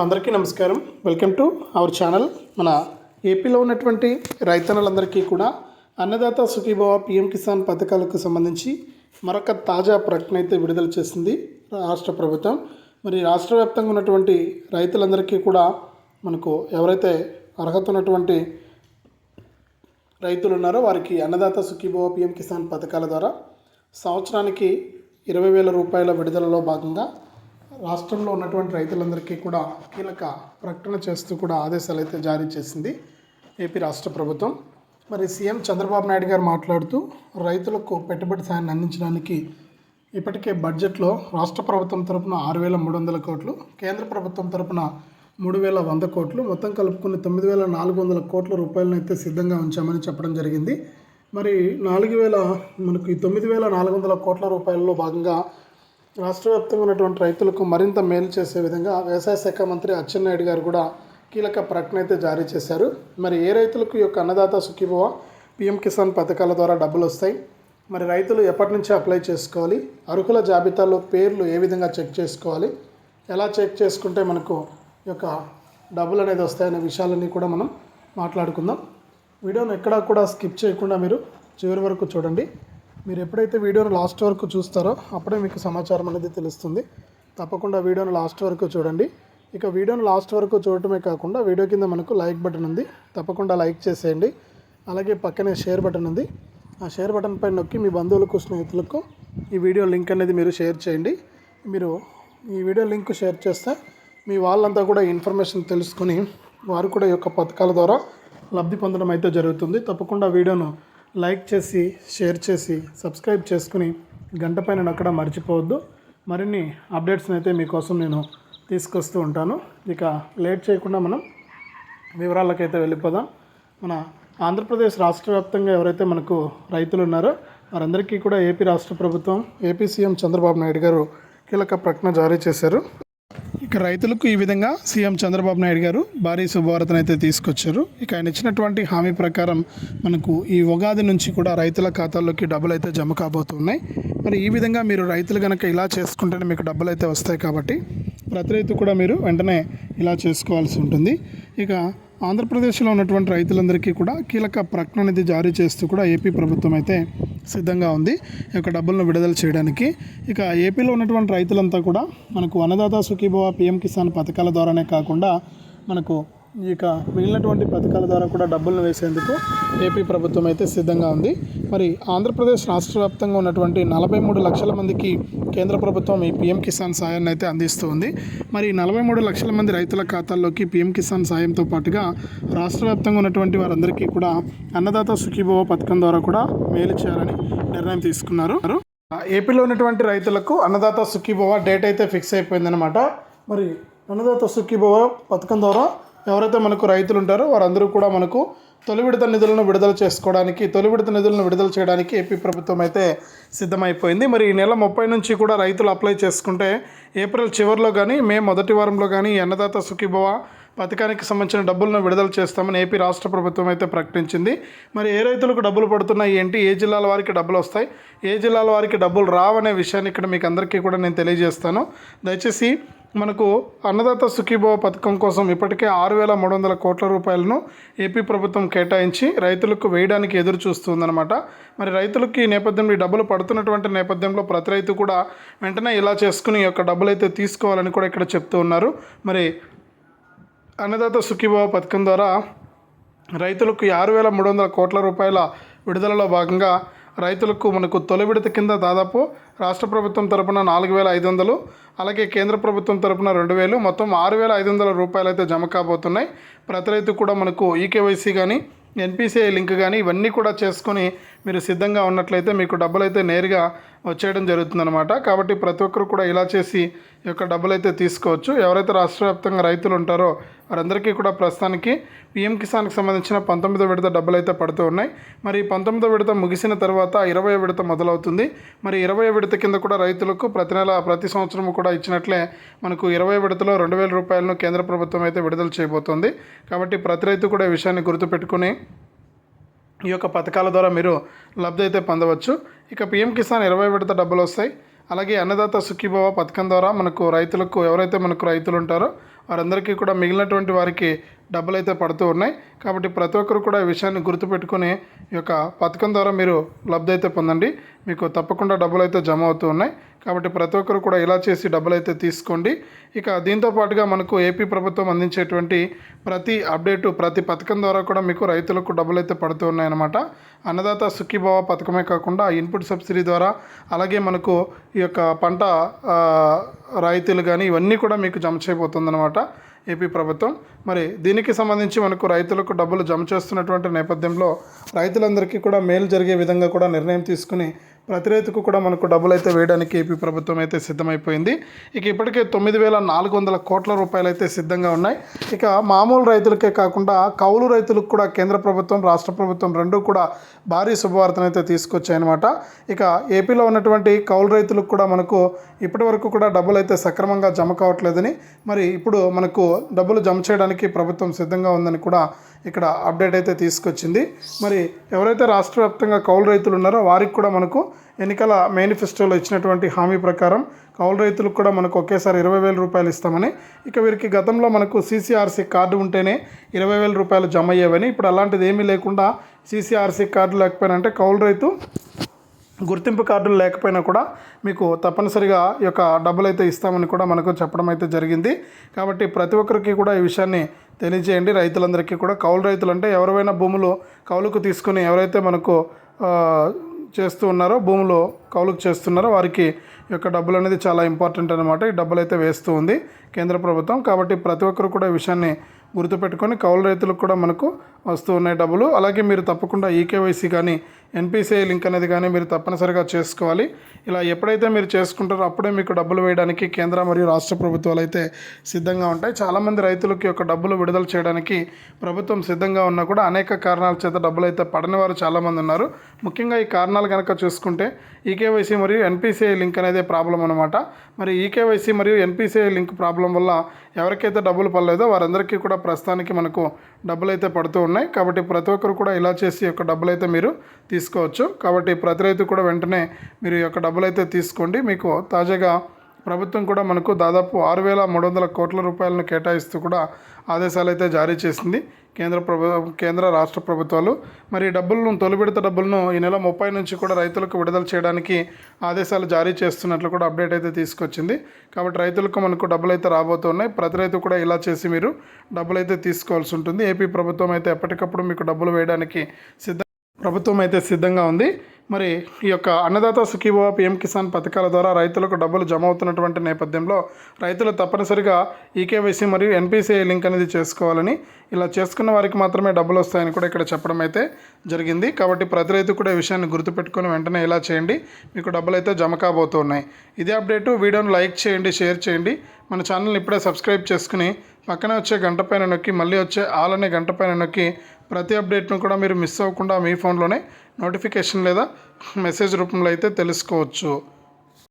అందరికీ నమస్కారం. Welcome to our channel మన ఏపీలో ఉన్నటువంటి రైతన్నలందరికీ కూడా అన్నదాత సుఖీభవ పిఎం కిసాన్ పథకాలకు సంబంధించి మరొక తాజా ప్రకటన అయితే విడుదల చేసింది రాష్ట్ర ప్రభుత్వం. మరి రాష్ట్ర వ్యాప్తంగా ఉన్నటువంటి రైతులందరికీ కూడా మనకు ఎవరైతే అర్హత ఉన్నటువంటి రైతులు ఉన్నారో వారికి అన్నదాత సుఖీభవ పిఎం కిసాన్ పథకాల ద్వారా సంవత్సరానికి ఇరవై వేల రూపాయల విడుదలలో భాగంగా రాష్ట్రంలో ఉన్నటువంటి రైతులందరికీ కూడా కీలక ప్రకటన చేస్తూ కూడా ఆదేశాలు అయితే జారీ చేసింది ఏపీ రాష్ట్ర ప్రభుత్వం. మరి సీఎం చంద్రబాబు నాయుడు గారు మాట్లాడుతూ రైతులకు పెట్టుబడి సాయాన్ని అందించడానికి ఇప్పటికే బడ్జెట్లో రాష్ట్ర ప్రభుత్వం తరపున ఆరు వేల మూడు వందల కోట్లు కేంద్ర ప్రభుత్వం తరపున మూడు వేల వంద కోట్లు మొత్తం కలుపుకుని తొమ్మిది వేల నాలుగు వందల కోట్ల రూపాయలను అయితే సిద్ధంగా ఉంచామని చెప్పడం జరిగింది. మరి నాలుగు వేల మనకి తొమ్మిది వేల నాలుగు వందల కోట్ల రూపాయలలో భాగంగా రాష్ట్ర వ్యాప్తంగా ఉన్నటువంటి రైతులకు మరింత మేలు చేసే విధంగా వ్యవసాయ శాఖ మంత్రి అచ్చెన్నాయుడు గారు కూడా కీలక ప్రకటన అయితే జారీ చేశారు. మరి ఏ రైతులకు ఈ యొక్క అన్నదాత సుఖీభవ పిఎం కిసాన్ పథకాల ద్వారా డబ్బులు వస్తాయి? మరి రైతులు ఎప్పటి నుంచి అప్లై చేసుకోవాలి? అర్హుల జాబితాలో పేర్లు ఏ విధంగా చెక్ చేసుకోవాలి? ఎలా చెక్ చేసుకుంటే మనకు ఈ యొక్క డబ్బులు అనేది వస్తాయనే విషయాలన్నీ కూడా మనం మాట్లాడుకుందాం. వీడియోను ఎక్కడా కూడా స్కిప్ చేయకుండా మీరు చివరి వరకు చూడండి. మీరు ఎప్పుడైతే వీడియోను లాస్ట్ వరకు చూస్తారో అప్పుడే మీకు సమాచారం అనేది తెలుస్తుంది. తప్పకుండా వీడియోను లాస్ట్ వరకు చూడండి. ఇక వీడియోను లాస్ట్ వరకు చూడటమే కాకుండా వీడియో కింద మనకు లైక్ బటన్ ఉంది. తప్పకుండా లైక్ చేసేయండి. అలాగే పక్కనే షేర్ బటన్ ఉంది. ఆ షేర్ బటన్ పైన నొక్కి మీ బంధువులకు స్నేహితులకు ఈ వీడియో లింక్ అనేది మీరు షేర్ చేయండి. మీరు ఈ వీడియో లింక్ షేర్ చేస్తే మీ వాళ్ళంతా కూడా ఇన్ఫర్మేషన్ తెలుసుకొని వారు కూడా ఈ యొక్క పథకాల ద్వారా లబ్ధి పొందడం అయితే జరుగుతుంది. తప్పకుండా వీడియోను లైక్ చేసి షేర్ చేసి సబ్స్క్రైబ్ చేసుకుని గంట పైన నొక్కడం మర్చిపోవద్దు. మరిన్ని అప్డేట్స్ని అయితే మీకోసం నేను తీసుకొస్తూ ఉంటాను. ఇక లేట్ చేయకుండా మనం వివరాలకైతే వెళ్ళిపోదాం. మన ఆంధ్రప్రదేశ్ రాష్ట్ర వ్యాప్తంగా ఎవరైతే మనకు రైతులు ఉన్నారో వారందరికీ కూడా ఏపీ రాష్ట్ర ప్రభుత్వం ఏపీ సీఎం చంద్రబాబు నాయుడు గారు కీలక ప్రకటన జారీ చేశారు. ఇక రైతులకు ఈ విధంగా సీఎం చంద్రబాబు నాయుడు గారు భారీ శుభవార్తను అయితే తీసుకొచ్చారు. ఇక ఆయన ఇచ్చినటువంటి హామీ ప్రకారం మనకు ఈ ఉగాది నుంచి కూడా రైతుల ఖాతాల్లోకి డబ్బులు అయితే జమ కాబోతున్నాయి. మరి ఈ విధంగా మీరు రైతులు కనుక ఇలా చేసుకుంటేనే మీకు డబ్బులు అయితే వస్తాయి కాబట్టి ప్రతి రైతు కూడా మీరు వెంటనే ఇలా చేసుకోవాల్సి ఉంటుంది. ఇక ఆంధ్రప్రదేశ్లో ఉన్నటువంటి రైతులందరికీ కూడా కీలక ప్రకటన అనేది జారీ చేస్తూ కూడా ఏపీ ప్రభుత్వం అయితే సిద్ధంగా ఉంది. ఈ యొక్క డబ్బులను విడుదల చేయడానికి. ఇక ఏపీలో ఉన్నటువంటి రైతులంతా కూడా మనకు అన్నదాత సుఖీభవ పిఎం కిసాన్ పథకాల ద్వారానే కాకుండా మనకు ఇక మిగిలినటువంటి పథకాల ద్వారా కూడా డబ్బులను వేసేందుకు ఏపీ ప్రభుత్వం అయితే సిద్ధంగా ఉంది. మరి ఆంధ్రప్రదేశ్ రాష్ట్ర వ్యాప్తంగా ఉన్నటువంటి నలభై మూడు లక్షల మందికి కేంద్ర ప్రభుత్వం ఈ పిఎం కిసాన్ సాయాన్ని అయితే అందిస్తుంది మరి నలభై మూడు లక్షల మంది రైతుల ఖాతాల్లోకి పిఎం కిసాన్ సాయంతో పాటుగా రాష్ట్ర వ్యాప్తంగా ఉన్నటువంటి వారందరికీ కూడా అన్నదాత సుఖీభవ పథకం ద్వారా కూడా మేలు చేయాలని నిర్ణయం తీసుకున్నారు. ఏపీలో ఉన్నటువంటి రైతులకు అన్నదాత సుఖీభవ డేట్ అయితే ఫిక్స్ అయిపోయిందనమాట మరి అన్నదాత సుఖీభవ పథకం ద్వారా ఎవరైతే మనకు రైతులు ఉంటారో వారందరూ కూడా మనకు తొలి విడత నిధులను విడుదల చేసుకోవడానికి తొలి విడత నిధులను విడుదల చేయడానికి ఏపీ ప్రభుత్వం అయితే సిద్ధమైపోయింది. మరి ఈ నెల ముప్పై నుంచి కూడా రైతులు అప్లై చేసుకుంటే ఏప్రిల్ చివరిలో కానీ మే మొదటి వారంలో కానీ అన్నదాత సుఖీభవ పథకానికి సంబంధించిన డబ్బులను విడుదల చేస్తామని ఏపీ రాష్ట్ర ప్రభుత్వం అయితే ప్రకటించింది. మరి ఏ రైతులకు డబ్బులు పడుతున్నాయి ఏంటి ఏ జిల్లాల వారికి డబ్బులు వస్తాయి ఏ జిల్లాల వారికి డబ్బులు రావనే విషయాన్ని ఇక్కడ మీకు అందరికీ కూడా నేను తెలియజేస్తాను. దయచేసి మనకు అన్నదాత సుఖీభవ పథకం కోసం ఇప్పటికే ఆరు వేల మూడు వందల కోట్ల రూపాయలను ఏపీ ప్రభుత్వం కేటాయించి రైతులకు వేయడానికి ఎదురు చూస్తుందన్నమాట. మరి రైతులకి ఈ నేపథ్యంలో ఈ డబ్బులు పడుతున్నటువంటి నేపథ్యంలో ప్రతి రైతు కూడా వెంటనే ఇలా చేసుకుని ఈ యొక్క డబ్బులు అయితే తీసుకోవాలని కూడా ఇక్కడ చెప్తూ ఉన్నారు. మరి అన్నదాత సుఖీభవ పథకం ద్వారా రైతులకు ఆరు వేల మూడు వందల కోట్ల రూపాయల విడుదలలో భాగంగా రైతులకు మనకు తొలి విడత కింద దాదాపు రాష్ట్ర ప్రభుత్వం తరపున నాలుగు వేల ఐదు వందలు అలాగే కేంద్ర ప్రభుత్వం తరపున రెండు వేలు మొత్తం ఆరు వేల ఐదు వందల రూపాయలు అయితే జమ కాబోతున్నాయి. ప్రతి రైతు కూడా మనకు ఈకేవైసీ కానీ ఎన్పిసిఐ లింక్ కానీ ఇవన్నీ కూడా చేసుకొని మీరు సిద్ధంగా ఉన్నట్లయితే మీకు డబ్బులు అయితే నేరుగా వచ్చేయడం జరుగుతుందన్నమాట. కాబట్టి ప్రతి ఒక్కరు కూడా ఇలా చేసి ఈ యొక్క డబ్బులు అయితే తీసుకోవచ్చు. ఎవరైతే రాష్ట్ర వ్యాప్తంగా రైతులు ఉంటారో వారందరికీ కూడా ప్రస్తుతానికి పిఎం కిసాన్కి సంబంధించిన పంతొమ్మిదో విడత డబ్బులు అయితే పడుతూ ఉన్నాయి. మరి పంతొమ్మిదో విడత ముగిసిన తర్వాత ఇరవై విడత మొదలవుతుంది. మరి ఇరవై విడత కింద కూడా రైతులకు ప్రతి నెల ప్రతి సంవత్సరం కూడా ఇచ్చినట్లే మనకు ఇరవై విడతలో రెండు వేల రూపాయలను కేంద్ర ప్రభుత్వం అయితే విడుదల చేయబోతోంది. కాబట్టి ప్రతి రైతు కూడా ఈ విషయాన్ని గుర్తుపెట్టుకుని ఈ యొక్క పథకాల ద్వారా మీరు లబ్ధి అయితే పొందవచ్చు. ఇక పిఎం కిసాన్ ఇరవై విడత డబ్బులు వస్తాయి. అలాగే అన్నదాత సుఖీభవ పథకం ద్వారా మనకు రైతులకు ఎవరైతే మనకు రైతులు ఉంటారో వారందరికీ కూడా మిగిలినటువంటి వారికి డబ్బులు అయితే పడుతూ ఉన్నాయి. కాబట్టి ప్రతి ఒక్కరు కూడా ఈ విషయాన్ని గుర్తుపెట్టుకుని ఈ యొక్క పథకం ద్వారా మీరు లబ్ధి అయితే పొందండి. మీకు తప్పకుండా డబ్బులు అయితే జమ అవుతూ ఉన్నాయి. కాబట్టి ప్రతి ఒక్కరు కూడా ఇలా చేసి డబ్బులు అయితే తీసుకోండి. ఇక దీంతో పాటుగా మనకు ఏపీ ప్రభుత్వం అందించేటువంటి ప్రతి అప్డేటు ప్రతి పథకం ద్వారా కూడా మీకు రైతులకు డబ్బులు అయితే పడుతూ ఉన్నాయన్నమాట. అన్నదాత సుఖీభావ పథకమే కాకుండా ఇన్పుట్ సబ్సిడీ ద్వారా అలాగే మనకు ఈ యొక్క పంట రాయితీలు కానీ ఇవన్నీ కూడా మీకు జమ చేయబోతుందన్నమాట. ఏపీ ప్రభుత్వం. మరి దీనికి సంబంధించి మనకు రైతులకు డబ్బులు జమ చేస్తున్నటువంటి నేపథ్యంలో రైతులందరికీ కూడా మేలు జరిగే విధంగా కూడా నిర్ణయం తీసుకుని ప్రతి రైతుకు కూడా మనకు డబ్బులు అయితే వేయడానికి ఏపీ ప్రభుత్వం అయితే సిద్ధమైపోయింది. ఇక ఇప్పటికే తొమ్మిది వేల నాలుగు వందల కోట్ల రూపాయలు అయితే సిద్ధంగా ఉన్నాయి. ఇక మామూలు రైతులకే కాకుండా కౌలు రైతులకు కూడా కేంద్ర ప్రభుత్వం రాష్ట్ర ప్రభుత్వం రెండూ కూడా భారీ శుభవార్తను అయితే తీసుకొచ్చాయన్నమాట. ఇక ఏపీలో ఉన్నటువంటి కౌలు రైతులకు కూడా మనకు ఇప్పటి వరకు కూడా డబ్బులు అయితే సక్రమంగా జమ కావట్లేదని మరి ఇప్పుడు మనకు డబ్బులు జమ చేయడానికి ప్రభుత్వం సిద్ధంగా ఉందని కూడా ఇక్కడ అప్డేట్ అయితే తీసుకొచ్చింది. మరి ఎవరైతే రాష్ట్ర వ్యాప్తంగా కౌలు రైతులు ఉన్నారో వారికి కూడా మనకు ఎన్నికల మేనిఫెస్టోలో ఇచ్చినటువంటి హామీ ప్రకారం కౌలు రైతులకు కూడా మనకు ఒకేసారి ఇరవై వేల రూపాయలు ఇస్తామని. ఇక వీరికి గతంలో మనకు సీసీఆర్సీ కార్డు ఉంటేనే ఇరవై వేల రూపాయలు జమ అయ్యేవని. ఇప్పుడు అలాంటిది ఏమీ లేకుండా సీసీఆర్సీ కార్డు లేకపోయినా అంటే కౌలు రైతు గుర్తింపు కార్డులు లేకపోయినా కూడా మీకు తప్పనిసరిగా ఈ యొక్క డబ్బులు అయితే ఇస్తామని కూడా మనకు చెప్పడం అయితే జరిగింది. కాబట్టి ప్రతి ఒక్కరికి కూడా ఈ విషయాన్ని తెలియజేయండి. రైతులందరికీ కూడా కౌలు రైతులు అంటే ఎవరైనా భూములు కౌలుకు తీసుకుని ఎవరైతే మనకు చేస్తూ ఉన్నారో భూములు కౌలుకు చేస్తున్నారో వారికి యొక్క డబ్బులు అనేది చాలా ఇంపార్టెంట్ అనమాట ఈ డబ్బులు అయితే వేస్తూ ఉంది కేంద్ర ప్రభుత్వం. కాబట్టి ప్రతి ఒక్కరు కూడా ఈ విషయాన్ని గుర్తుపెట్టుకొని కౌలు రైతులకు కూడా మనకు వస్తూ ఉన్నాయి డబ్బులు. అలాగే మీరు తప్పకుండా ఈకేవైసీ కానీ ఎన్పిసిఐ లింక్ అనేది కానీ మీరు తప్పనిసరిగా చేసుకోవాలి. ఇలా ఎప్పుడైతే మీరు చేసుకుంటారో అప్పుడే మీకు డబ్బులు వేయడానికి కేంద్ర మరియు రాష్ట్ర ప్రభుత్వాలు అయితే సిద్ధంగా ఉంటాయి. చాలామంది రైతులకి యొక్క డబ్బులు విడుదల చేయడానికి ప్రభుత్వం సిద్ధంగా ఉన్నా కూడా అనేక కారణాల చేత డబ్బులు అయితే పడని వారు చాలామంది ఉన్నారు. ముఖ్యంగా ఈ కారణాలు కనుక చూసుకుంటే ఈకేవైసీ మరియు ఎన్పిసిఐ లింక్ అనేది ప్రాబ్లం అనమాట మరి ఈకేవైసీ మరియు ఎన్పిసిఐ లింక్ ప్రాబ్లం వల్ల ఎవరికైతే డబ్బులు పడలేదో వారందరికీ కూడా ప్రస్తుతానికి మనకు డబ్బులు అయితే పడుతూ ఉన్నాయి. కాబట్టి ప్రతి ఒక్కరు కూడా ఇలా చేసి యొక్క డబ్బులు అయితే మీరు తీసుకోవచ్చు. కాబట్టి ప్రతి రైతు కూడా వెంటనే మీరు యొక్క డబ్బులు అయితే తీసుకోండి. మీకు తాజాగా ప్రభుత్వం కూడా మనకు దాదాపు ఆరు వేల మూడు వందల కోట్ల రూపాయలను కేటాయిస్తూ కూడా ఆదేశాలు అయితే జారీ చేసింది. కేంద్ర ప్రభు కేంద్ర రాష్ట్ర ప్రభుత్వాలు. మరి డబ్బులను తొలిబిడత డబ్బులను ఈ నెల ముప్పై నుంచి కూడా రైతులకు విడుదల చేయడానికి ఆదేశాలు జారీ చేస్తున్నట్లు కూడా అప్డేట్ అయితే తీసుకొచ్చింది. కాబట్టి రైతులకు మనకు డబ్బులు అయితే రాబోతున్నాయి. ప్రతి రైతు కూడా ఇలా చేసి మీరు డబ్బులు అయితే తీసుకోవాల్సి ఉంటుంది. ఏపీ ప్రభుత్వం అయితే ఎప్పటికప్పుడు మీకు డబ్బులు వేయడానికి సిద్ధ ప్రభుత్వం అయితే సిద్ధంగా ఉంది. మరి ఈ యొక్క అన్నదాత సుఖీభవ పిఎం కిసాన్ పథకాల ద్వారా రైతులకు డబ్బులు జమ అవుతున్నటువంటి నేపథ్యంలో రైతులు తప్పనిసరిగా ఈకేవైసీ మరియు ఎన్పిసిఐ లింక్ అనేది చేసుకోవాలని ఇలా చేసుకున్న వారికి మాత్రమే డబ్బులు వస్తాయని కూడా ఇక్కడ చెప్పడం అయితే జరిగింది. కాబట్టి ప్రతి రైతు కూడా ఈ విషయాన్ని గుర్తుపెట్టుకొని వెంటనే ఇలా చేయండి. మీకు డబ్బులు అయితే జమ కాబోతున్నాయి ఇదే అప్డేటు. వీడియోను లైక్ చేయండి షేర్ చేయండి. మన ఛానల్ని ఇప్పుడే సబ్స్క్రైబ్ చేసుకుని పక్కనే వచ్చే గంట పైన నొక్కి మళ్ళీ వచ్చే ఆల్ అనే గంట పైన నొక్కి ప్రతి అప్డేట్ను కూడా మీరు మిస్ అవ్వకుండా మీ ఫోన్లోనే నోటిఫికేషన్ లేదా మెసేజ్ రూపంలో అయితే తెలుసుకోవచ్చు.